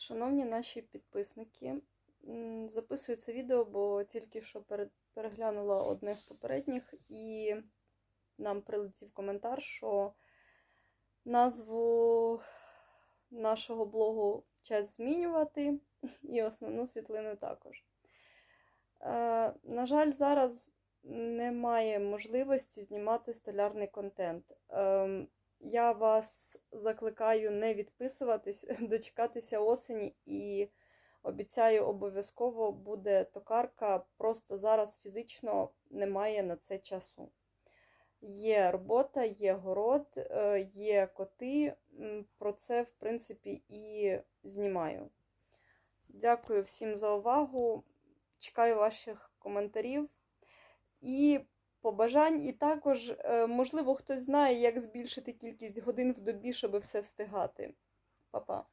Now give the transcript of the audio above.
Шановні наші підписники, записую це відео, бо тільки що переглянула одне з попередніх, і нам прилетів коментар, що назву нашого блогу час змінювати, і основну світлину також. Е, на жаль, зараз немає можливості знімати столярний контент. Я вас закликаю не відписуватись, дочекатися осені і обіцяю, обов'язково буде токарка. Просто зараз фізично немає на це часу. Є робота, є город, е, є коти. Про це, в принципі, і знімаю. Дякую всім за увагу. Чекаю ваших коментарів і побажань. І також, е, можливо, хтось знає, як збільшити кількість годин в добі, щоб все встигати. Па-па.